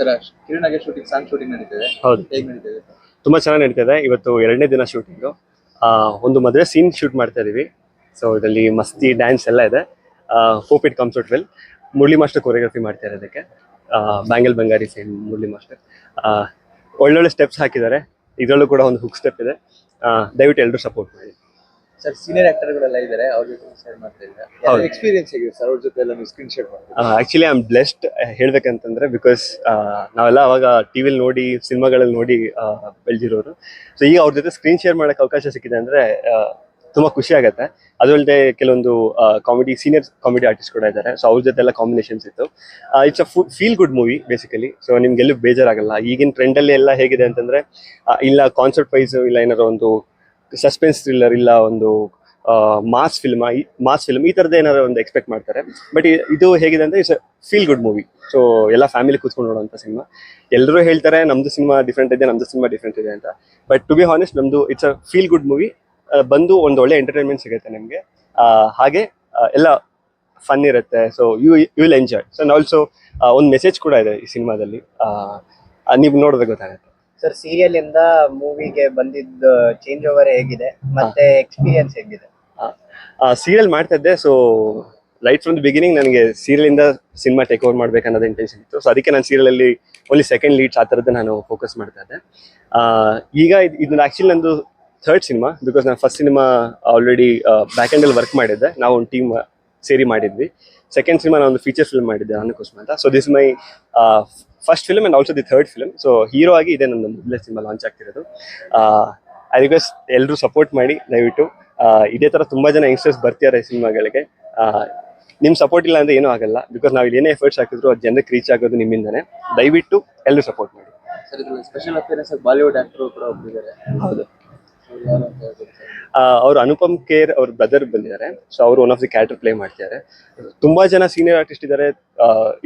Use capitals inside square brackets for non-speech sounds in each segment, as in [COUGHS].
Sir ಕಿರಣಗೆ shooting song shooting ನಡೀತಿದೆ. ಹೌದು. ಹೇಗ್ ನಡೀತಿದೆ? ತುಂಬಾ ಚೆನ್ನಾಗಿ ನಡೀತಿದೆ. ಇವತ್ತು ಎರಡನೇ ದಿನ ಶೂಟಿಂಗು ಒಂದು ಮದುವೆ ಸೀನ್ ಶೂಟ್ ಮಾಡ್ತಾ ಇದೀವಿ. ಸೊ ಇದರಲ್ಲಿ ಮಸ್ತಿ ಡ್ಯಾನ್ಸ್ ಎಲ್ಲ ಇದೆ. Hope it comes well Murali master choreography ಮಾಡ್ತಾ ಇರೋದಕ್ಕೆ bangle Bangari same Murali master. ಒಳ್ಳೊಳ್ಳೆ ಸ್ಟೆಪ್ಸ್ ಹಾಕಿದ್ದಾರೆ. ಇದರಲ್ಲೂ ಕೂಡ ಒಂದು ಹುಕ್ ಸ್ಟೆಪ್ ಇದೆ. ದಯವಿಟ್ಟು ಎಲ್ಲರೂ ಸಪೋರ್ಟ್ ಮಾಡಿ. ಸರ್ ಸೀನಿಯರ್ ಆಕ್ಟರ್ಗಳೆಲ್ಲ ಇದ್ದಾರೆ ಅವ್ರ ಜೊತೆ ಶೇರ್ ಮಾಡ್ತಾ ಇದ್ದಾರೆ. ಎಕ್ಸ್ಪೀರಿಯನ್ಸ್ ಹೇಗಿದೆ ಸರ್ ಅವ್ರ ಜೊತೆ ಎಲ್ಲ ನೀವು screen share actually I am blessed ಹೇಳ್ಬೇಕಂತಂದ್ರೆ because ನಾವೆಲ್ಲ ಅವಾಗ ಟಿವಿಲಿ ನೋಡಿ ಸಿನಿಮಾಗಳಲ್ಲಿ ನೋಡಿ ಬೆಳೆದಿರೋರು. ಸೊ ಈಗ ಅವ್ರ ಜೊತೆ ಸ್ಕ್ರೀನ್ ಶೇರ್ ಮಾಡಕ್ಕೆ ಅವಕಾಶ ಸಿಕ್ಕಿದೆ ಅಂದ್ರೆ ತುಂಬಾ ಖುಷಿ ಆಗುತ್ತೆ. ಅದರಲ್ಲದೆ ಕೆಲವೊಂದು ಕಾಮಿಡಿ ಸೀನಿಯರ್ ಕಾಮಿಡಿ ಆರ್ಟಿಸ್ಟ್ ಕೂಡ ಇದ್ದಾರೆ ಸೊ ಅವ್ರ ಜೊತೆ ಎಲ್ಲ ಕಾಂಬಿನೇಷನ್ಸ್ ಇತ್ತು. It's a feel good movie basically so ನಿಮ್ಗೆಲ್ಲೂ ಬೇಜಾರಾಗಲ್ಲ. ಈಗಿನ ಟ್ರೆಂಡಲ್ಲಿ ಎಲ್ಲ ಹೇಗಿದೆ ಅಂತಂದ್ರೆ ಇಲ್ಲ ಕಾನ್ಸೆಪ್ಟ್ ವೈಸ್ ಇಲ್ಲ ಏನಾದ್ರು ಒಂದು ಸಸ್ಪೆನ್ಸ್ ಥ್ರಿಲ್ಲರ್ ಇಲ್ಲ ಒಂದು ಮಾಸ್ ಫಿಲ್ಮ್ ಮಾಸ್ ಫಿಲ್ಮ್ ಈ ಥರದ್ದು ಏನಾದ್ರು ಒಂದು ಎಕ್ಸ್ಪೆಕ್ಟ್ ಮಾಡ್ತಾರೆ. ಬಟ್ ಇದು ಹೇಗಿದೆ ಅಂದರೆ it's feel good movie so ಎಲ್ಲ ಫ್ಯಾಮಿಲಿ ಕೂತ್ಕೊಂಡು ನೋಡೋಂಥ ಸಿನಿಮಾ ಎಲ್ಲರೂ ಹೇಳ್ತಾರೆ ನಮ್ಮದು ಸಿನಿಮಾ ಡಿಫ್ರೆಂಟ್ ಇದೆ ನಮ್ಮದು ಸಿನಿಮಾ ಡಿಫ್ರೆಂಟ್ ಇದೆ ಅಂತ. ಬಟ್ ಟು ಬಿ ಹಾನೆಸ್ಟ್ ನಮ್ಮದು it's a feel good movie ಬಂದು ಒಂದು ಒಳ್ಳೆ ಎಂಟರ್ಟೈನ್ಮೆಂಟ್ ಸಿಗುತ್ತೆ ನಿಮಗೆ. ಹಾಗೆ ಎಲ್ಲ ಫನ್ ಇರುತ್ತೆ. So you you will enjoy so also ಒಂದು ಮೆಸೇಜ್ ಕೂಡ ಇದೆ ಈ ಸಿನಿಮಾದಲ್ಲಿ ನೀವು ನೋಡಿದ್ರೆ ಗೊತ್ತಾಗುತ್ತೆ. ಸರ್ ಸೀರಿಯಲ್ ಇಂದ ಮೂವಿಗೆ ಬಂದಿದ್ದ ಚೇಂಜ್ ಓವರ್ ಹೇಗಿದೆ? ಮತ್ತೆ ಎಕ್ಸ್ಪೀರಿಯನ್ಸ್ ಹೇಗಿದೆ? ಸೀರಿಯಲ್ ಮಾಡ್ತಾ ಇದ್ದೆ so right from the beginning ನನಗೆ ಸೀರಿಯಲ್ ಇಂದ ಸಿನಿಮಾ ಟೇಕ್ ಓವರ್ ಮಾಡ್ಬೇಕು ಅನ್ನೋದು ಇಂಟೆನ್ಷನ್ ಇತ್ತು. ಸೊ ಅದಕ್ಕೆ ನಾನು ಸೀರಿಯಲ್ ಅಲ್ಲಿ ಓನ್ಲಿ ಸೆಕೆಂಡ್ ಲೀಡ್ಸ್ ಆ ಥರದ್ದು ನಾನು ಫೋಕಸ್ ಮಾಡ್ತಾ ಇದ್ದೆ. ಆ, ಈಗ ಇದು ಆಕ್ಚುಲಿ ನಂದು ಥರ್ಡ್ ಸಿನಿಮಾ ಬಿಕಾಸ್ ನಾನು ಫಸ್ಟ್ ಸಿನಿಮಾ ಆಲ್ರೆಡಿ ಬ್ಯಾಕ್ ಅಲ್ಲಿ ವರ್ಕ್ ಮಾಡಿದ್ದೆ. ನಾವು ಒಂದು ಟೀಮ್ ಸೇರಿ ಮಾಡಿದ್ವಿ. ಸೆಕೆಂಡ್ ಸಿನಿಮಾ ನಾನು ಒಂದು ಫೀಚರ್ ಫಿಲ್ಮ್ ಮಾಡಿದ್ದೆ ಅನ್ನಕೋಸ್ಮ ಅಂತ. So this my first film and also the third film so hero ಆಗಿ ಇದೆ ನನ್ನ ಮೊದಲನೇ ಸಿನಿಮಾ ಲಾಂಚ್ ಆಗ್ತಿರೋದು. ಐ ರಿಕ್ವೆಸ್ಟ್ ಎಲ್ಲರೂ ಸಪೋರ್ಟ್ ಮಾಡಿ ದಯವಿಟ್ಟು. ಆ, ಇದೇ ತರ ತುಂಬಾ ಜನ ಯಂಗ್ಸ್ಟರ್ಸ್ ಬರ್ತಿದ್ದಾರೆ ಸಿನಿಮಾಗಳಿಗೆ ನಿಮ್ಮ ಸಪೋರ್ಟ್ ಇಲ್ಲ ಅಂದರೆ ಏನೂ ಆಗಲ್ಲ. ಬಿಕಾಸ್ ನಾವು ಏನೇ ಎಫರ್ಟ್ಸ್ ಹಾಕಿದ್ರು ಅದು ಜನಕ್ಕೆ ರೀಚ್ ಆಗೋದು ನಿಮ್ಮಿಂದನೇ. ದಯವಿಟ್ಟು ಎಲ್ಲರೂ ಸಪೋರ್ಟ್ ಮಾಡಿ. ಸ್ಪೆಷಲ್ ಅಪಿಯರೆನ್ಸ್ ಬಾಲಿವುಡ್ ಆಕ್ಟರ್ ಕೂಡ ಹೌದು. ಅವ್ರು ಅನುಪಮ್ ಕೇರ್ ಅವ್ರ ಬ್ರದರ್ ಬಂದಿದ್ದಾರೆ. ಸೊ ಅವರು one of the character play ಮಾಡ್ತಿದ್ದಾರೆ. ತುಂಬಾ ಜನ ಸೀನಿಯರ್ ಆರ್ಟಿಸ್ಟ್ ಇದ್ದಾರೆ.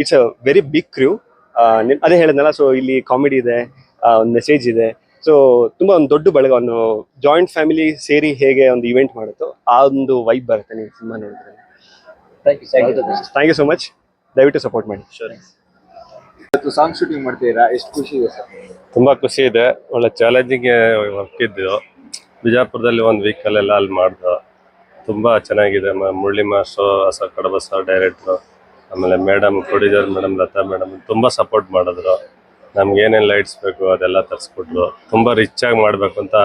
It's a very big crew ಅದೇ ಹೇಳಿದ್ನಲ್ಲ ಸೊ ಇಲ್ಲಿ ಕಾಮಿಡಿ ಇದೆ ಒಂದು ಮೆಸೇಜ್ ಇದೆ. ಸೊ ತುಂಬಾ ಒಂದು ದೊಡ್ಡ ಬಳಗ ಒಂದು ಜಾಯಿಂಟ್ ಫ್ಯಾಮಿಲಿ ಸೇರಿ ಹೇಗೆ ಒಂದು ಇವೆಂಟ್ ಮಾಡುತ್ತೋ ಆ ಒಂದು ವೈಬ್ ಬರುತ್ತೆ ನೀವು ಸಿನಿಮಾ ನೋಡಿದ್ರೆ. Thank you sir thank you so much ದಯವಿಟ್ಟು ಸಪೋರ್ಟ್ ಮಾಡಿ. ಇವತ್ತು ಸಾಂಗ್ ಶೂಟಿಂಗ್ ಮಾಡ್ತೀರಾ? ಎಷ್ಟು ಖುಷಿ ಇದೆ ಸರ್? ತುಂಬಾ ಖುಷಿ ಇದೆ. ಒಳ್ಳೆ ಚಾಲೆಂಜಿಂಗ್ ವರ್ಕ್ ಇದ್ದು. ಬಿಜಾಪುರದಲ್ಲಿ ಒಂದು ವೀಕಲ್ ಎಲ್ಲ ಅಲ್ಲಿ ಮಾಡಿದ್ರು ತುಂಬ ಚೆನ್ನಾಗಿದೆ. ಮ- ಮುರಳಿ ಮಾಸ್ಟರ್ ಹೊಸ ಕಡಬ ಸರ್ ಡೈರೆಕ್ಟ್ರು ಆಮೇಲೆ madam producer madam Latha madam ತುಂಬ ಸಪೋರ್ಟ್ ಮಾಡಿದ್ರು. ನಮ್ಗೆ ಏನೇನು ಲೈಟ್ಸ್ ಬೇಕು ಅದೆಲ್ಲ ತರಿಸ್ಕೊಟ್ರು. ತುಂಬ ರಿಚ್ ಆಗಿ ಮಾಡಬೇಕು ಅಂತ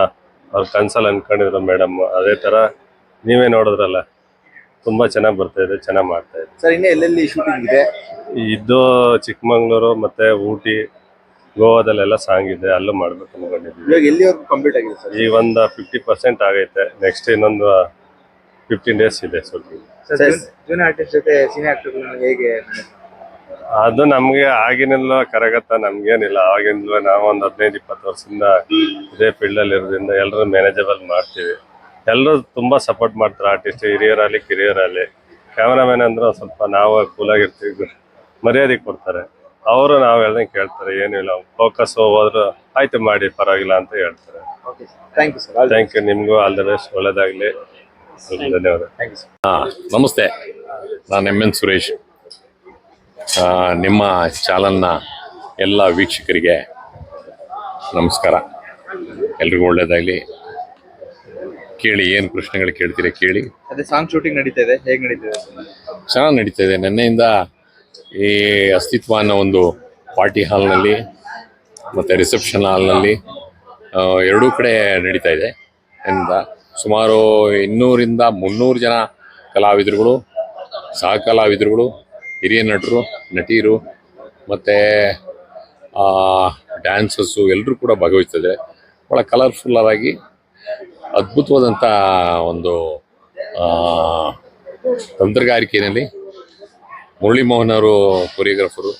ಅವ್ರ ಕನ್ಸಲ್ಲಿ ಅಂದ್ಕೊಂಡಿದ್ರು ಮೇಡಮ್ ಅದೇ ಥರ ನೀವೇ ನೋಡಿದ್ರಲ್ಲ ತುಂಬ ಚೆನ್ನಾಗಿ ಬರ್ತಾ ಇದೆ ಚೆನ್ನಾಗಿ ಮಾಡ್ತಾ ಇದೆ. ಸರ್ ಇನ್ನೂ ಎಲ್ಲೆಲ್ಲಿ ಶೂಟಿಂಗ್ ಇದೆ? ಇದು ಚಿಕ್ಕಮಂಗ್ಳೂರು ಮತ್ತು ಊಟಿ ಗೋವಾದಲ್ಲೆಲ್ಲ ಸಾಂಗ್ ಇದೆ ಅಲ್ಲೂ ಮಾಡ್ಬೇಕು ಅನ್ಕೊಂಡಿದ್ವಿ. ಇವಾಗ ಎಲ್ಲಿವರೆಗೂ ಕಂಪ್ಲೀಟ್ ಆಗಿದೆ ಸರ್ ಈ ಒಂದು ಫಿಫ್ಟಿ ಪರ್ಸೆಂಟ್ ಆಗೈತೆ ನೆಕ್ಸ್ಟ್ ಇನ್ನೊಂದು ಫಿಫ್ಟೀನ್ ಡೇಸ್ ಇದೆ ಶೂಟಿಂಗ್ ಸರ್ ಜೂನಿಯರ್ ಆರ್ಟಿಸ್ಟ್ ಜೊತೆ ಸೀನಿಯರ್ ಆಕ್ಟರ್ಗಳನ್ನ ಹೇಗೆ ಅದು ನಮ್ಗೆ ಆಗಿನಿಲ್ಲ ಕರಗತ್ತ ನಮ್ಗೇನಿಲ್ಲ. ಆಗಿಂದಲೂ ನಾವು ಒಂದು ಹದಿನೈದು ಇಪ್ಪತ್ತು ವರ್ಷದಿಂದ ಇದೇ ಫೀಲ್ಡ್ ಅಲ್ಲಿ ಇರೋದ್ರಿಂದ ಎಲ್ಲರೂ ಮ್ಯಾನೇಜಬಲ್ ಮಾಡ್ತೀವಿ. ಎಲ್ಲರೂ ತುಂಬಾ ಸಪೋರ್ಟ್ ಮಾಡ್ತಾರೆ ಆರ್ಟಿಸ್ಟ್ ಹಿರಿಯರಾಗಲಿ ಕಿರಿಯರಾಗಲಿ. ಕ್ಯಾಮ್ರಾಮ್ಯಾನ್ ಅಂದ್ರೆ ಒಂದ್ ಸ್ವಲ್ಪ ನಾವು ಕೂಲಾಗಿರ್ತೀವಿ ಮರ್ಯಾದೆ ಕೊಡ್ತಾರೆ. ಅವರು ನಾವು ಹೇಳ್ದಂಗೆ ಕೇಳ್ತಾರೆ ಏನಿಲ್ಲ ಫೋಕಸ್ ಹೋದ್ರು ಆಯ್ತು ಮಾಡಿ ಪರವಾಗಿಲ್ಲ ಅಂತ ಹೇಳ್ತಾರೆ. Okay thank you sir thank you ನಿಮಗೂ ಆಲ್ ದ ಬೆಸ್ಟ್ ಒಳ್ಳೇದಾಗಲಿ. ಧನ್ಯವಾದ. ಹಾ ನಮಸ್ತೆ. ನಾನು ಎಂ ಎನ್ ಸುರೇಶ್. ನಿಮ್ಮ ಚಾನಲ್ನ ಎಲ್ಲ ವೀಕ್ಷಕರಿಗೆ ನಮಸ್ಕಾರ. ಎಲ್ರಿಗೂ ಒಳ್ಳೇದಾಗಲಿ. ಕೇಳಿ ಏನು ಪ್ರಶ್ನೆಗಳು ಕೇಳ್ತೀರಾ ಕೇಳಿ. ಅದೇ ಸಾಂಗ್ ಶೂಟಿಂಗ್ ನಡೀತಾ ಇದೆ. ಹೇಗೆ ನಡೀತಾ ಇದೆ? ಚೆನ್ನಾಗಿ ನಡೀತಾ ಇದೆ. ನಿನ್ನೆಯಿಂದ ಈ ಅಸ್ತಿತ್ವ ಅನ್ನೋ ಒಂದು ಪಾರ್ಟಿ ಹಾಲ್ನಲ್ಲಿ ಮತ್ತು ರಿಸೆಪ್ಷನ್ ಹಾಲ್ನಲ್ಲಿ ಎರಡೂ ಕಡೆ ನಡೀತಾ ಇದೆ. ಎಂದ ಸುಮಾರು ಇನ್ನೂರಿಂದ ಮುನ್ನೂರು ಜನ ಕಲಾವಿದರುಗಳು ಸಹ ಕಲಾವಿದರುಗಳು ಹಿರಿಯ ನಟರು ನಟಿಯರು ಮತ್ತು ಡ್ಯಾನ್ಸಸ್ಸು ಎಲ್ಲರೂ ಕೂಡ ಭಾಗವಹಿಸ್ತಿದ್ದಾರೆ. ಭಾಳ ಕಲರ್ಫುಲ್ಲಾಗಿ ಅದ್ಭುತವಾದಂಥ ಒಂದು ತಂತ್ರಗಾರಿಕೆಯಲ್ಲಿ ಮುರಳಿ ಮೋಹನ್ ಅವರು ಕೊರಿಯೋಗ್ರಾಫರು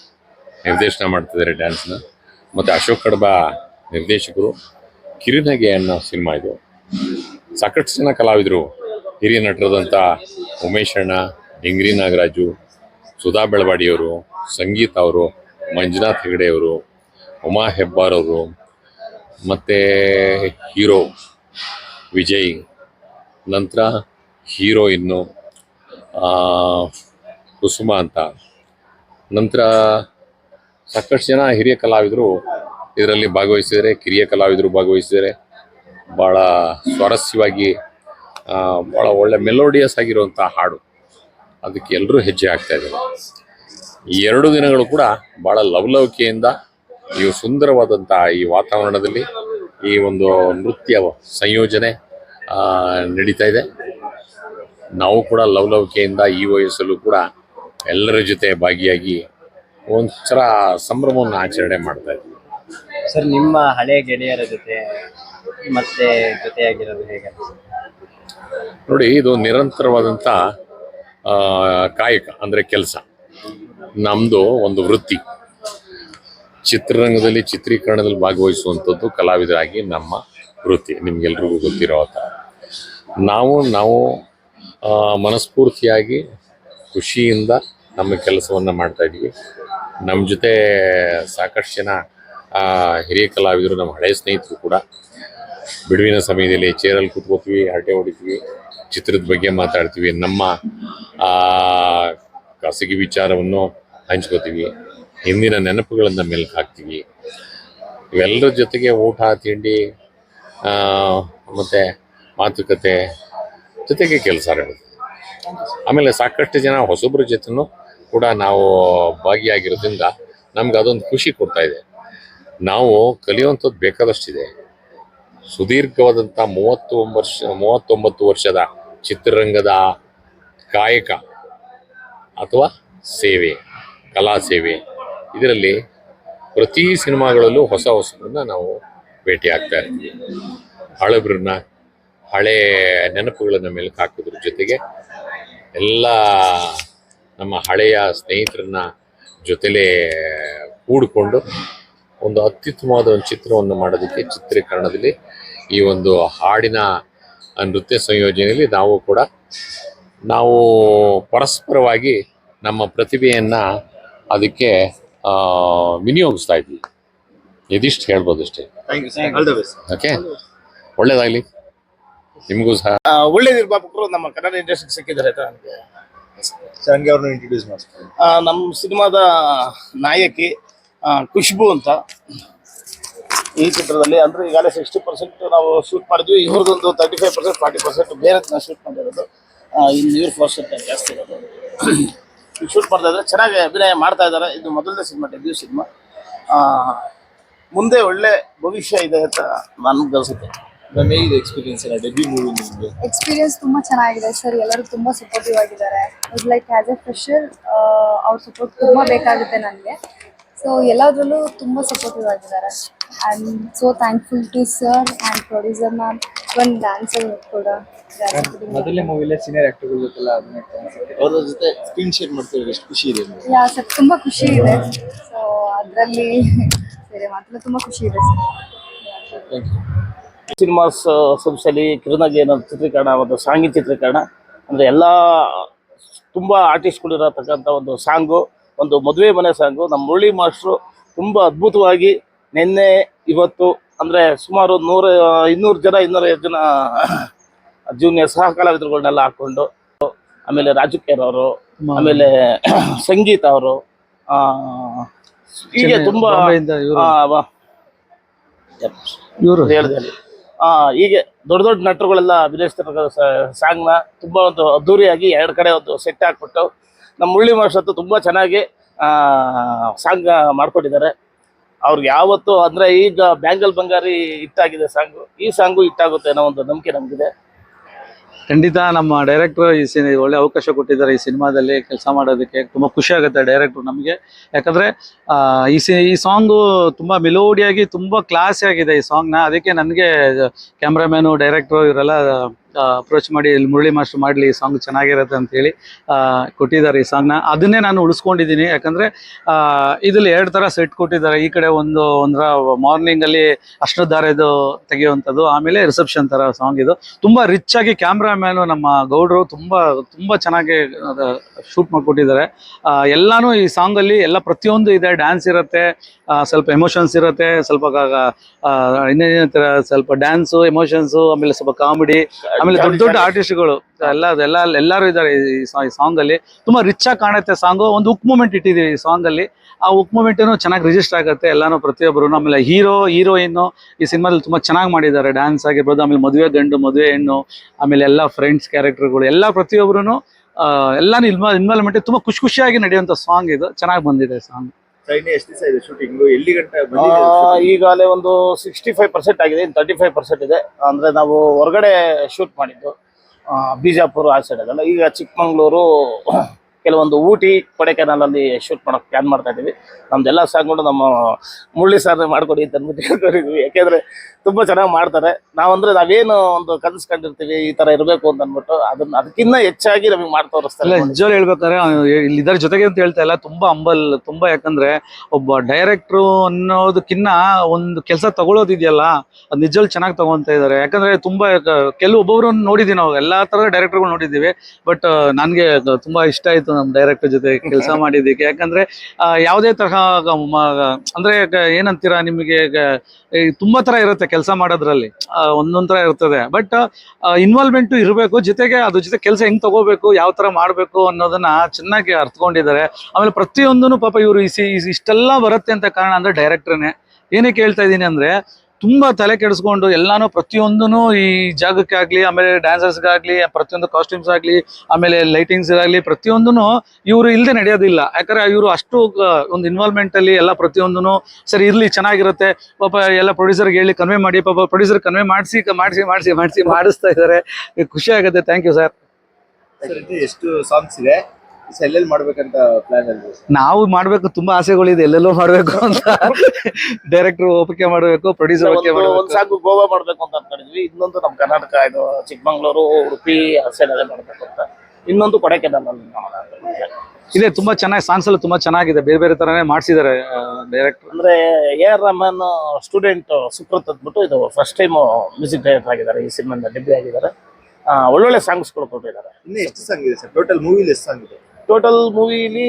ನಿರ್ದೇಶನ ಮಾಡ್ತಿದ್ದಾರೆ ಡ್ಯಾನ್ಸ್ನ ಮತ್ತು ಅಶೋಕ್ ಕಡಬ ನಿರ್ದೇಶಕರು ಕಿರಿನಗೆ ಅನ್ನೋ ಸಿನಿಮಾ ಇದು. ಸಾಕಷ್ಟು ಜನ ಕಲಾವಿದರು. ಹಿರಿಯ ನಟರಾದಂಥ ಉಮೇಶ್ ಅಣ್ಣ, ಡಿಂಗ್ರಿ ನಾಗರಾಜು, ಸುಧಾ ಬೆಳವಾಡಿಯವರು, ಸಂಗೀತ ಅವರು, ಮಂಜುನಾಥ್ ಹೆಗಡೆಯವರು ಉಮಾ ಹೆಬ್ಬಾರ್ ಅವರು, ಮತ್ತು ಹೀರೋ ವಿಜಯ್. ನಂತರ ಹೀರೋಯಿನ್ನು ಕುಸುಮ ಅಂತ. ನಂತರ ಸಾಕಷ್ಟು ಜನ ಹಿರಿಯ ಕಲಾವಿದರು ಇದರಲ್ಲಿ ಭಾಗವಹಿಸಿದರೆ ಕಿರಿಯ ಕಲಾವಿದರು ಭಾಗವಹಿಸಿದರೆ ಭಾಳ ಸ್ವಾರಸ್ಯವಾಗಿ ಭಾಳ ಒಳ್ಳೆ ಮೆಲೋಡಿಯಸ್ ಆಗಿರುವಂಥ ಹಾಡು. ಅದಕ್ಕೆ ಎಲ್ಲರೂ ಹೆಜ್ಜೆ ಆಗ್ತಾ ಇದ್ದಾರೆ. ಈ ಎರಡು ದಿನಗಳು ಕೂಡ ಭಾಳ ಲವಲವಿಕೆಯಿಂದ, ಈ ಸುಂದರವಾದಂಥ ಈ ವಾತಾವರಣದಲ್ಲಿ ಈ ಒಂದು ನೃತ್ಯ ಸಂಯೋಜನೆ ನಡೀತಾ ಇದೆ. ನಾವು ಕೂಡ ಲವಲವಿಕೆಯಿಂದ ಈ ವಯಸ್ಸಲ್ಲೂ ಕೂಡ ಎಲ್ಲರ ಜೊತೆ ಭಾಗಿಯಾಗಿ ಒಂಥರ ಸಂಭ್ರಮವನ್ನು ಆಚರಣೆ ಮಾಡ್ತಾ ಇದ್ವಿ. ಸರ್ ನಿಮ್ಮ ಹಳೆ ಗೆಳೆಯರ ಜೊತೆ ಮತ್ತೆ ಜೊತೆಯಾಗಿರೋದು ಹೇಗೆ? ನೋಡಿ ಇದು ನಿರಂತರವಾದಂಥ ಕಾಯಕ ಅಂದರೆ ಕೆಲಸ. ನಮ್ಮದು ಒಂದು ವೃತ್ತಿ. ಚಿತ್ರರಂಗದಲ್ಲಿ ಚಿತ್ರೀಕರಣದಲ್ಲಿ ಭಾಗವಹಿಸುವಂಥದ್ದು ಕಲಾವಿದರಾಗಿ ನಮ್ಮ ವೃತ್ತಿ. ನಿಮಗೆಲ್ರಿಗೂ ಗೊತ್ತಿರೋ ನಾವು ನಾವು ಮನಸ್ಫೂರ್ತಿಯಾಗಿ ಖುಷಿಯಿಂದ ನಮ್ಮ ಕೆಲಸವನ್ನು ಮಾಡ್ತಾ ಇದ್ವಿ ನಮ್ಮ ಜೊತೆ ಸಾಕಷ್ಟು ಜನ ಹಿರಿಯ ಕಲಾವಿದರು, ನಮ್ಮ ಹಳೆಯ ಸ್ನೇಹಿತರು ಕೂಡ. ಬಿಡುವಿನ ಸಮಯದಲ್ಲಿ ಚೇರಲ್ಲಿ ಕೂತ್ಕೋತೀವಿ, ಹರಟೆ ಹೊಡಿತೀವಿ, ಚಿತ್ರದ ಬಗ್ಗೆ ಮಾತಾಡ್ತೀವಿ, ನಮ್ಮ ಖಾಸಗಿ ವಿಚಾರವನ್ನು ಹಂಚ್ಕೋತೀವಿ, ಹಿಂದಿನ ನೆನಪುಗಳನ್ನು ಮೆಲ್ಕು ಹಾಕ್ತೀವಿ. ಇವೆಲ್ಲರ ಜೊತೆಗೆ ಊಟ ತಿಂಡಿ ಮತ್ತು ಮಾತುಕತೆ ಜೊತೆಗೆ ಕೆಲಸ ನಡೆಯುತ್ತೆ ಆಮೇಲೆ ಸಾಕಷ್ಟು ಜನ ಹೊಸಬ್ರ ಜೊತೆನೂ ಕೂಡ ನಾವು ಭಾಗಿಯಾಗಿರೋದ್ರಿಂದ ನಮ್ಗೆ ಅದೊಂದು ಖುಷಿ ಕೊಡ್ತಾ ಇದೆ. ನಾವು ಕಲಿಯುವಂಥದ್ದು ಬೇಕಾದಷ್ಟಿದೆ. ಸುದೀರ್ಘವಾದಂಥ ಮೂವತ್ತು ವರ್ಷ, ಮೂವತ್ತೊಂಬತ್ತು ವರ್ಷದ ಚಿತ್ರರಂಗದ ಕಾಯಕ ಅಥವಾ ಸೇವೆ, ಕಲಾ ಸೇವೆ. ಇದರಲ್ಲಿ ಪ್ರತಿ ಸಿನಿಮಾಗಳಲ್ಲೂ ಹೊಸ ಹೊಸಬ್ರನ್ನ ನಾವು ಭೇಟಿ ಆಗ್ತಾ ಇರ್ತೀವಿ. ಹಳಬ್ರನ್ನ ಹಳೆ ನೆನಪುಗಳನ್ನು ಮೇಲೆ ಹಾಕೋದ್ರ ಜೊತೆಗೆ ಎಲ್ಲ ನಮ್ಮ ಹಳೆಯ ಸ್ನೇಹಿತರನ್ನ ಜೊತೆಲೇ ಕೂಡಿಕೊಂಡು ಒಂದು ಅತ್ಯುತ್ತಮವಾದ ಒಂದು ಚಿತ್ರವನ್ನು ಮಾಡೋದಕ್ಕೆ ಚಿತ್ರೀಕರಣದಲ್ಲಿ ಈ ಒಂದು ಹಾಡಿನ ನೃತ್ಯ ಸಂಯೋಜನೆಯಲ್ಲಿ ನಾವು ಕೂಡ ನಾವು ಪರಸ್ಪರವಾಗಿ ನಮ್ಮ ಪ್ರತಿಭೆಯನ್ನು ಅದಕ್ಕೆ ವಿನಿಯೋಗಿಸ್ತಾ ಇದ್ವಿ. ಇದಿಷ್ಟು ಹೇಳ್ಬೋದು ಅಷ್ಟೇ ಓಕೆ ಒಳ್ಳೇದಾಗಲಿ. ನಿಮಗೂ ಸಹ. ಒಳ್ಳೆ ನಿರ್ಮಾಪಕರು ನಮ್ಮ ಕನ್ನಡ ಇಂಡಸ್ಟ್ರಿಗೆ ಸಿಕ್ಕಿದ್ದಾರೆ ಆಯ್ತಾ ನನಗೆ ಸರ್ ಹಂಗೆ ಅವ್ರನ್ನ ಇಂಟ್ರೊಡ್ಯೂಸ್ ಮಾಡಿಸ್ತಾರೆ ಆ, ನಮ್ಮ ಸಿನಿಮಾದ ನಾಯಕಿ ಆ, ಖುಷ್ಬು ಅಂತ. ಈ ಚಿತ್ರದಲ್ಲಿ ಅಂದ್ರೆ ಈಗಾಗಲೇ ಸಿಕ್ಸ್ಟಿ ಪರ್ಸೆಂಟ್ ನಾವು ಶೂಟ್ ಮಾಡಿದ್ವಿ. ಇವ್ರದ್ದೊಂದು thirty five percent forty percent ಬೇರೆ ಶೂಟ್ ಮಾಡಿರೋದು. ಆ, ಇನ್ನು ಇವ್ರ ಪರ್ಸೆಂಟ್ ಜಾಸ್ತಿ ಇರೋದು. [COUGHS] ಶೂಟ್ ಮಾಡ್ತಾ ಇದ್ದಾರೆ. ಚೆನ್ನಾಗಿ ಅಭಿನಯ ಮಾಡ್ತಾ ಇದ್ದಾರೆ. ಇದು ಮೊದಲನೇ ಸಿನಿಮಾ ಡೆಬ್ಯೂ ಸಿನಿಮಾ. ಮುಂದೆ ಒಳ್ಳೆ ಭವಿಷ್ಯ ಇದೆ ಅಂತ ನನ್ಗೆ ಅನ್ಸುತ್ತೆ. ಮ್ಯಾಮ್ ಹೇಗಿದೆ ಎಕ್ಸ್ಪೀರಿಯನ್ಸ್ ಎಲ್ಲ? ಡೆಬ್ಯೂ ಮೂವಿ ನಿಮಗೆ ಎಕ್ಸ್ಪೀರಿಯನ್ಸ್ ತುಂಬಾ ಚೆನ್ನಾಗಿದೆ ಸರ್. ಎಲ್ಲರೂ ತುಂಬಾ ಸಪೋರ್ಟಿವ್ ಆಗಿದ್ದಾರೆ. ಲೈಕ್ ಆಸ್ ಎ ಫ್ರೆಶರ್ ಅವ್ರ ಸಪೋರ್ಟ್ ತುಂಬಾ ಬೇಕಾಗುತ್ತೆ ನನಗೆ. ಸೊ ಎಲ್ಲದರಲ್ಲೂ ತುಂಬಾ ಸಪೋರ್ಟಿವ್ ಆಗಿದ್ದಾರೆ. I am so thankful to sir and producer ma'am one dancer ಕೂಡ ಮೊದಲನೇ ಮೂವಿಲೇ ಸೀನಿಯರ್ ಆಕ್ಟರ್ಗಳ ಜೊತೆಲ್ಲ ಅಭಿನಯ ಅವ್ರ ಜೊತೆ ಸ್ಕ್ರೀನ್ ಶೇರ್ ಮಾಡ್ತೀವಿ ಎಷ್ಟು ಖುಷಿ ಇದೆ ನಿಮ್ಗೆ? ಯಾ ಸರ್ ತುಂಬಾ ಖುಷಿ ಇದೆ. ಸೊ ಅದರಲ್ಲಿ ಬೇರೆ ಮಾತ್ರ ತುಂಬಾ ಖುಷಿ ಇದೆ ಸರ್ ಥ್ಯಾಂಕ್ ಯು ಸಿನಿಮಾಸ್ ಸಂಸ್ಥೆಯಲ್ಲಿ ಕಿರುನಗೆ ಅನ್ನೋ ಚಿತ್ರೀಕರಣ ಒಂದು ಸಾಂಗಿ ಚಿತ್ರೀಕರಣ ಅಂದರೆ ಎಲ್ಲ ತುಂಬ ಆರ್ಟಿಸ್ಟ್ಗಳಿರತಕ್ಕಂಥ ಒಂದು ಸಾಂಗು ಒಂದು ಮದುವೆ ಮನೆ ಸಾಂಗು. ನಮ್ಮ ಮುರಳಿ ಮಾಸ್ಟ್ರು ತುಂಬ ಅದ್ಭುತವಾಗಿ ನಿನ್ನೆ ಇವತ್ತು ಅಂದರೆ ಸುಮಾರು ನೂರ ಇನ್ನೂರು ಜನ ಇನ್ನೂರೈವತ್ತು ಜನ ಜೂನಿಯರ್ ಸಹ ಕಲಾವಿದರುಗಳನ್ನೆಲ್ಲ ಹಾಕ್ಕೊಂಡು ಆಮೇಲೆ ರಾಜು ಕೇರ್ ಅವರು ಆಮೇಲೆ ಸಂಗೀತ ಅವರು ಹೀಗೆ ತುಂಬ ಇವರು. ಹೇಳಿದೆ ಹೇಳಿ ಆ ಹೀಗೆ ದೊಡ್ಡ ದೊಡ್ಡ ನಟರುಗಳೆಲ್ಲ ಅಭಿನಯಿಸ್ತಿರೋ ಸಾಂಗ್ನ ತುಂಬಾ ಒಂದು ಅದ್ದೂರಿಯಾಗಿ ಎರಡು ಕಡೆ ಒಂದು ಸೆಟ್ ಹಾಕ್ಬಿಟ್ಟು ನಮ್ಮ ಮುಳ್ಳಿ ಮಾಸ್ಟರ್ ತುಂಬಾ ಚೆನ್ನಾಗಿ ಸಾಂಗ್ ಮಾಡ್ಕೊಟ್ಟಿದ್ದಾರೆ. ಅವ್ರಿಗೆ ಯಾವತ್ತು ಅಂದ್ರೆ ಈಗ ಬ್ಯಾಂಗಲ್ ಬಂಗಾರಿ ಹಿಟ್ಟಾಗಿದೆ ಸಾಂಗು ಈ ಸಾಂಗು ಹಿಟ್ಟಾಗುತ್ತೆ ಅನ್ನೋ ಒಂದು ನಂಬಿಕೆ ನಮಗಿದೆ. ಖಂಡಿತ ನಮ್ಮ ಡೈರೆಕ್ಟರ್ ಈ ಸಿನಿ, ಒಳ್ಳೆ ಅವಕಾಶ ಕೊಟ್ಟಿದ್ದಾರೆ ಈ ಸಿನಿಮಾದಲ್ಲಿ, ಕೆಲಸ ಮಾಡೋದಕ್ಕೆ. ತುಂಬ ಖುಷಿ ಆಗುತ್ತೆ ಡೈರೆಕ್ಟ್ರು ನಮಗೆ. ಯಾಕಂದರೆ ಈ ಸಿ, ಈ ಸಾಂಗು ತುಂಬ ಮೆಲೋಡಿಯಾಗಿ ತುಂಬ ಕ್ಲಾಸಿ ಆಗಿದೆ ಈ ಸಾಂಗ್ನ ಅದಕ್ಕೆ ನನಗೆ ಕ್ಯಾಮ್ರಾಮ್ಯಾನು ಡೈರೆಕ್ಟ್ರು ಇವರೆಲ್ಲ ಅಪ್ರೋಚ್ ಮಾಡಿ ಮುರಳಿ ಮಾಸ್ಟರ್ ಮಾಡಲಿ, ಈ ಸಾಂಗ್ ಚೆನ್ನಾಗಿರುತ್ತೆ ಅಂತೇಳಿ ಕೊಟ್ಟಿದ್ದಾರೆ ಈ ಸಾಂಗ್ನ ಅದನ್ನೇ ನಾನು ಉಳಿಸ್ಕೊಂಡಿದ್ದೀನಿ. ಯಾಕಂದರೆ ಇದರಲ್ಲಿ ಎರಡು ಥರ ಸೆಟ್ ಕೊಟ್ಟಿದ್ದಾರೆ. ಈ ಕಡೆ ಒಂದು, ಒಂದರ ಮಾರ್ನಿಂಗಲ್ಲಿ ಅಷ್ಟದಾರೆದು ತೆಗೆಯುವಂಥದ್ದು, ಆಮೇಲೆ ರಿಸೆಪ್ಷನ್ ಥರ ಸಾಂಗ್ ಇದು. ತುಂಬ ರಿಚ್ ಆಗಿ ಕ್ಯಾಮ್ರಾಮ್ಯಾನು ನಮ್ಮ ಗೌಡ್ರು ತುಂಬ ತುಂಬ ಚೆನ್ನಾಗಿ ಶೂಟ್ ಮಾಡಿಕೊಟ್ಟಿದ್ದಾರೆ. ಎಲ್ಲಾನು ಈ ಸಾಂಗಲ್ಲಿ ಎಲ್ಲ ಪ್ರತಿಯೊಂದು ಇದೆ. ಡ್ಯಾನ್ಸ್ ಇರುತ್ತೆ ಸ್ವಲ್ಪ ಎಮೋಷನ್ಸ್ ಇರುತ್ತೆ, ಸ್ವಲ್ಪ ಇನ್ನೇನು ಸ್ವಲ್ಪ ಡ್ಯಾನ್ಸು ಎಮೋಷನ್ಸು ಆಮೇಲೆ ಸ್ವಲ್ಪ ಕಾಮಿಡಿ ಆಮೇಲೆ ದೊಡ್ಡ ದೊಡ್ಡ ಆರ್ಟಿಸ್ಟ್ಗಳು ಎಲ್ಲ ಎಲ್ಲ ಎಲ್ಲರೂ ಇದ್ದಾರೆ ಈ ಸಾಂಗ್ ಅಲ್ಲಿ. ತುಂಬಾ ರಿಚ್ ಆಗಿ ಕಾಣುತ್ತೆ ಸಾಂಗ್ ಒಂದು ಉಕ್ ಮೂಮೆಂಟ್ ಇಟ್ಟಿದೀವಿ ಈ ಸಾಂಗ್ ಅಲ್ಲಿ. ಆ ಉಕ್ ಮೂಮೆಂಟ್ ಚೆನ್ನಾಗಿ ರಿಜಿಸ್ಟರ್ ಆಗುತ್ತೆ. ಎಲ್ಲಾನು ಪ್ರತಿಯೊಬ್ಬರು ಆಮೇಲೆ ಹೀರೋ ಹೀರೋಯಿನ್ ಈ ಸಿನಿಮಾದಲ್ಲಿ ತುಂಬಾ ಚೆನ್ನಾಗಿ ಮಾಡಿದ್ದಾರೆ. ಡ್ಯಾನ್ಸ್ ಆಗಿರ್ಬೋದು ಆಮೇಲೆ ಮದುವೆ ಗಂಡು ಮದುವೆ ಹೆಣ್ಣು ಆಮೇಲೆ ಎಲ್ಲ ಫ್ರೆಂಡ್ಸ್ ಕ್ಯಾರೆಕ್ಟರ್ಗಳು ಎಲ್ಲ ಪ್ರತಿಯೊಬ್ಬರು ಎಲ್ಲಾನು ಇನ್ವಾಲ್ ಇನ್ವಾಲ್ವ್ಮೆಂಟ್ ತುಂಬಾ ಖುಷಿ ಖುಷಿಯಾಗಿ ನಡೆಯುವಂತ ಸಾಂಗ್ ಇದು. ಚೆನ್ನಾಗಿ ಬಂದಿದೆ ಸಾಂಗ್ ಎಷ್ಟು ದಿವಸ ಇದೆ ಶೂಟಿಂಗ್ ಎಲ್ಲಿ ಗಂಟ ಈಗಾಗಲೇ ಒಂದು ಸಿಕ್ಸ್ಟಿ ಫೈವ್ ಪರ್ಸೆಂಟ್ ಆಗಿದೆ ಇನ್ನು ತರ್ಟಿ ಫೈವ್ ಪರ್ಸೆಂಟ್ ಇದೆ. ಅಂದ್ರೆ ನಾವು ಹೊರಗಡೆ ಶೂಟ್ ಮಾಡಿದ್ದು ಬಿಜಾಪುರ ಆ ಸೈಡಲ್ಲ ಅದೆಲ್ಲ ಈಗ ಚಿಕ್ಕಮಂಗ್ಳೂರು ಕೆಲವೊಂದು ಊಟಿ ಕೊಡೆಕೆನಾಲ್ ಅಲ್ಲಿ ಶೂಟ್ ಮಾಡೋಕೆ ಪ್ಲಾನ್ ಮಾಡ್ತಾ ಇದೀವಿ ನಮ್ದೆಲ್ಲ ಸಾಂಗ್ಗಳು ನಮ್ಮ ಮುರಳಿ ಸರ್ ಮಾಡ್ಕೊಡಿ ಅಂತ ಅಂದ್ಬಿಟ್ಟು ಹೇಳ್ಕೊಂಡಿದ್ವಿ ಯಾಕೆಂದ್ರೆ ತುಂಬಾ ಚೆನ್ನಾಗಿ ಮಾಡ್ತಾರೆ. ನಾವಂದ್ರೆ ನಾವೇನು ಒಂದು ಕನಸು ಕಂಡಿರ್ತೀವಿ ಈ ತರ ಇರಬೇಕು ಅಂತ ಅಂದ್ಬಿಟ್ಟು ಅದನ್ನ ಅದಕ್ಕಿಂತ ಹೆಚ್ಚಾಗಿ ನಮಗೆ ಮಾಡಿ ಇಲ್ಲ ತೋರಿಸ್ತಾರೆ ನಿಜವಾಗ್ಲೂ ಇಲ್ಲಿ ಇದರ ಜೊತೆಗೆ ಅಂತ ಹೇಳ್ತಾ ಇಲ್ಲ ತುಂಬಾ ಅಂಬಲ್ ತುಂಬಾ ಯಾಕಂದ್ರೆ ಒಬ್ಬ ಡೈರೆಕ್ಟ್ರು ಅನ್ನೋದಕ್ಕಿನ್ನ ಒಂದು ಕೆಲಸ ತಗೊಳ್ಳೋದಿದೆಯಲ್ಲ ಅದು ನಿಜವಾಗ್ಲೂ ಚೆನ್ನಾಗಿ ತಗೊಂತ ಇದ್ದಾರೆ ಯಾಕಂದ್ರೆ ತುಂಬಾ ಕೆಲವು ಒಬ್ಬೊಬ್ರನ್ನ ನೋಡಿದೀವಿ ನಾವು ಎಲ್ಲಾ ತರ ಡೈರೆಕ್ಟರ್ಗಳು ನೋಡಿದ್ದೀವಿ ಬಟ್ ನನಗೆ ತುಂಬಾ ಇಷ್ಟ ಆಯ್ತು ನಮ್ಮ ಡೈರೆಕ್ಟರ್ ಜೊತೆ ಕೆಲಸ [LAUGHS] ಮಾಡಿದ್ದಕ್ಕೆ. ಯಾಕಂದ್ರೆ ಯಾವುದೇ ತರಹ ಅಂದ್ರೆ ಏನಂತೀರಾ ನಿಮಗೆ ತುಂಬಾ ತರ ಇರುತ್ತೆ ಕೆಲಸ ಮಾಡೋದ್ರಲ್ಲಿ. ಒಂದೊಂದ್ ತರ ಇರ್ತದೆ. ಬಟ್ ಇನ್ವಾಲ್ವ್ಮೆಂಟ್ ಇರಬೇಕು ಜೊತೆಗೆ ಅದ್ರ ಜೊತೆ ಕೆಲಸ ಹೆಂಗ್ ತಗೋಬೇಕು ಯಾವ ತರ ಮಾಡ್ಬೇಕು ಅನ್ನೋದನ್ನ ಚೆನ್ನಾಗಿ ಅರ್ಥಕೊಂಡಿದ್ದಾರೆ ಆಮೇಲೆ ಪ್ರತಿಯೊಂದೂ ಪಾಪ ಇವರು ಇಷ್ಟೆಲ್ಲ ಬರುತ್ತೆ ಅಂತ ಕಾರಣ ಅಂದ್ರೆ ಡೈರೆಕ್ಟರ್ನೇ ಏನಕ್ಕೆ ಹೇಳ್ತಾ ಇದ್ದೀನಿ ಅಂದ್ರೆ ತುಂಬಾ ತಲೆ ಕೆಡಿಸ್ಕೊಂಡು ಎಲ್ಲಾನು ಪ್ರತಿಯೊಂದೂ ಈ ಜಾಗಕ್ಕೆ ಆಗ್ಲಿ, ಆಮೇಲೆ ಡ್ಯಾನ್ಸರ್ಸ್ಗಾಗ್ಲಿ ಪ್ರತಿಯೊಂದು ಕಾಸ್ಟ್ಯೂಮ್ಸ್ ಆಗ್ಲಿ, ಆಮೇಲೆ ಲೈಟಿಂಗ್ಸ್ ಆಗ್ಲಿ ಪ್ರತಿಯೊಂದೂ ಇವರು ಇಲ್ಲದೆ ನಡೆಯೋದಿಲ್ಲ. ಯಾಕಂದ್ರೆ ಇವರು ಅಷ್ಟು ಒಂದು ಇನ್ವಾಲ್ವ್ಮೆಂಟ್ ಅಲ್ಲಿ ಎಲ್ಲ ಪ್ರತಿಯೊಂದೂ ಸರಿ ಇರ್ಲಿ, ಚೆನ್ನಾಗಿರುತ್ತೆ. ಪಾಪ ಎಲ್ಲ ಪ್ರೊಡ್ಯೂಸರ್ಗೆ ಹೇಳಿ ಕನ್ವೆ ಮಾಡಿ, ಪಾಪ ಪ್ರೊಡ್ಯೂಸರ್ ಕನ್ವೆ ಮಾಡಿಸಿ ಮಾಡಿಸಿ ಮಾಡಿಸಿ ಮಾಡಿಸಿ, ಮಾಡಿಸ್ತಾ ಇದ್ದಾರೆ. ಖುಷಿ ಆಗುತ್ತೆ. ಥ್ಯಾಂಕ್ ಯು ಸರ್ ಎಷ್ಟು ಸಾಂಗ್ಸ್ ಇದೆ? ಎಲ್ಲೆಲ್ಲಿ ಮಾಡ್ಬೇಕಂತ ಪ್ಲಾನ್ ಅಲ್ಲಿ ನಾವು ಮಾಡ್ಬೇಕು ತುಂಬಾ ಆಸೆಗಳಿದೆ ಎಲ್ಲೆಲ್ಲೋ ಮಾಡ್ಬೇಕು ಅಂತ. ಡೈರೆಕ್ಟರ್ ಒಪ್ಪಿಗೆ ಮಾಡ್ಬೇಕು ಪ್ರೊಡ್ಯೂಸರ್ ಒಪ್ಪಿಗೆ ಒಂದು ಮಾಡ್ಬೇಕು. ಒಂದ್ ಸಾಕು ಗೋವಾ ಮಾಡ್ಬೇಕು ಅಂತ ಅನ್ಕೊಂಡಿದ್ವಿ. ಇನ್ನೊಂದು ನಮ್ ಕರ್ನಾಟಕ ಇದು ಚಿಕ್ಕಮಂಗ್ಳೂರು ಉಡುಪಿ ಆ ಸೈಡ್ ಅಲ್ಲೇ ಮಾಡ್ಬೇಕು ಅಂತ. ಇನ್ನೊಂದು ಕೊಡಕ್ಕೆ ಅಲ್ಲಿ ಇದೆ ತುಂಬಾ ಚೆನ್ನಾಗಿ ಸಾಂಗ್ಸ್ ಎಲ್ಲ ತುಂಬಾ ಚೆನ್ನಾಗಿದೆ. ಬೇರೆ ಬೇರೆ ತರನೇ ಮಾಡಿಸಿದ್ದಾರೆ ಡೈರೆಕ್ಟರ್ ಅಂದ್ರೆ A R Rahman student Sukrith ಅಂದ್ಬಿಟ್ಟು ಇದು ಫಸ್ಟ್ ಟೈಮ್ ಮ್ಯೂಸಿಕ್ ಡೈರೆಕ್ಟರ್ ಆಗಿದ್ದಾರೆ ಈ ಸಿನಿಮಾದ ಡೆಬ್ಯೂ ಆಗಿದ್ದಾರೆ. ಆ, ಒಳ್ಳೊಳ್ಳೆ ಸಾಂಗ್ಸ್ಗಳು ಕೊಟ್ಟಿದ್ದಾರೆ. ಇನ್ನು ಎಷ್ಟು ಸಾಂಗ್ ಇದೆ ಸರ್? ಟೋಟಲ್ ಮೂವಿಲಿ ಎಷ್ಟು ಸಾಂಗ್ ಇದೆ? ಟೋಟಲ್ ಮೂವಿಲಿ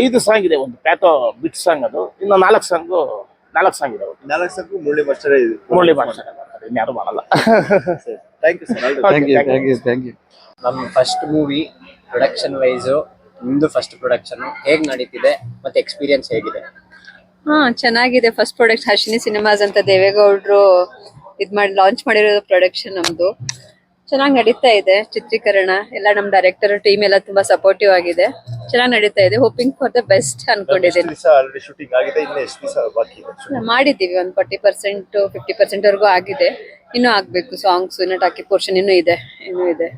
ಐದು ಸಾಂಗ್ ಇದೆ ಒಂದು. ಪ್ಯಾಥೋ ಬಿಟ್ ಸಾಂಗ್ ಅದು. ಇನ್ನು ನಾಲ್ಕು ಸಾಂಗ್ ನಾಲ್ಕು ಸಾಂಗ್ ಇದೆ. ನಾಲ್ಕು ಸಾಂಗ್ ಮುರಳಿ ಭಾಷೆ ಇದೆ. ಮುರಳಿ ಭಾಷೆ ಇನ್ಯಾರು ಮಾಡಲ್ಲ. Thank you sir thank you thank you thank you ನಮ್ಮ ಫಸ್ಟ್ ಮೂವಿ ಪ್ರೊಡಕ್ಷನ್ ವೈಸ್ ನಿಮ್ದು ಫಸ್ಟ್ ಪ್ರೊಡಕ್ಷನ್ ಹೇಗ್ ನಡೀತಿದೆ? ಮತ್ತೆ ಎಕ್ಸ್ಪೀರಿಯನ್ಸ್ ಹೇಗಿದೆ? ಹಾ ಚೆನ್ನಾಗಿದೆ. ಫಸ್ಟ್ ಪ್ರಾಡಕ್ಟ್ ಹರ್ಷಿನಿ ಸಿನಿಮಾಸ್ ಅಂತ ದೇವೇಗೌಡರು ಇದ್ ಮಾಡಿ ಲಾಂಚ್ ಮಾಡಿರೋ ಪ್ರೊಡಕ್ಷನ್ ನಮ್ದು. ಚೆನ್ನಾಗಿ ನಡೀತಾ ಇದೆ ಚಿತ್ರೀಕರಣ. ಎಲ್ಲ ನಮ್ ಡೈರೆಕ್ಟರ್ ಟೀಮ್ ಎಲ್ಲ ತುಂಬಾ ಸಪೋರ್ಟಿವ್ ಆಗಿದೆ. ಚೆನ್ನಾಗಿ ನಡೀತಾ ಇದೆ. ಹೋಪಿಂಗ್ ಫಾರ್ ದ ಬೆಸ್ಟ್ ಅನ್ಕೊಂಡಿದ್ದೀನಿ. ದಿವಸ ಆಲ್ರೆಡಿ ಶೂಟಿಂಗ್ ಆಗಿದೆ. ಇನ್ನು ಎಷ್ಟು ದಿವಸ ಬಾಕಿ ಇದೆ? ನಾವ್ ಮಾಡಿದೀವಿ ಒಂದ್ ಫಾರ್ಟಿ ಪರ್ಸೆಂಟ್ ಫಿಫ್ಟಿ ಪರ್ಸೆಂಟ್ ವರೆಗೂ ಆಗಿದೆ. ಇನ್ನೂ ಆಗ್ಬೇಕು. ಸಾಂಗ್ಸ್ ಇನ್ನು ಟಾಕಿ ಪೋರ್ಷನ್ ಇನ್ನೂ ಇದೆ. ಇನ್ನೂ ಇದೆ.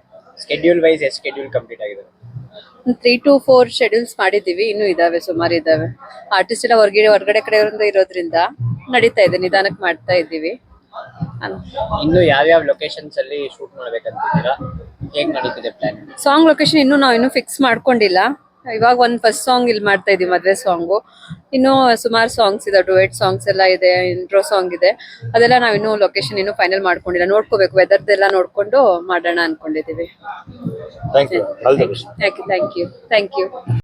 ಸ್ಕೆಡ್ಯೂಲ್ ವೈಸ್ ಎಷ್ಟು ಸ್ಕೆಡ್ಯೂಲ್ ಕಂಪ್ಲೀಟ್ ಆಗಿದೆ? ತ್ರೀ ಟು ಫೋರ್ ಶೆಡ್ಯೂಲ್ಸ್ ಮಾಡಿದ್ದೀವಿ. ಇನ್ನೂ ಇದಾವೆ ಸುಮಾರು ಇದಾವೆ. ಆರ್ಟಿಸ್ಟ್ ಎಲ್ಲ ಹೊರಗಡೆ ಹೊರಗಡೆ ಕಡೆ ಇರೋದ್ರಿಂದ ನಡೀತಾ ಇದೆ. ನಿಧಾನಕ್ಕೆ ಮಾಡ್ತಾ ಇದ್ದೀವಿ. ಇನ್ನು ಯಾವ್ಯಾವ ಲೊಕೇಶನ್ಸ್ ಅಲ್ಲಿ ಶೂಟ್ ಮಾಡ್ಬೇಕಂತಿದ್ದೀರಾ? ಹೇಗ್ ನಡೀತಿದೆ ಪ್ಲಾನ್ ಸಾಂಗ್ ಲೊಕೇಶನ್ ಇನ್ನು ನಾವು ಇನ್ನು ಫಿಕ್ಸ್ ಮಾಡ್ಕೊಂಡಿಲ್ಲ. ಇವಾಗ ಒಂದು ಫಸ್ಟ್ ಸಾಂಗ್ ಇಲ್ಲಿ ಮಾಡ್ತಾ ಇದೀವಿ ಮದುವೆ ಸಾಂಗು ಇನ್ನು ಸುಮಾರು ಸಾಂಗ್ಸ್ ಇದೆ ಡುಯೆಟ್ ಸಾಂಗ್ಸ್ ಎಲ್ಲ ಇದೆ ಇಂಟ್ರೋ ಸಾಂಗ್ ಇದೆ. ಅದೆಲ್ಲ ನಾವು ಇನ್ನೂ ಲೊಕೇಶನ್ ಇನ್ನು ಫೈನಲ್ ಮಾಡ್ಕೊಂಡಿಲ್ಲ. ನೋಡ್ಕೋಬೇಕು ವೆದರ್ದೆಲ್ಲ ನೋಡ್ಕೊಂಡು ಮಾಡೋಣ ಅನ್ಕೊಂಡಿದೀವಿ thank you all the best thank you thank you thank you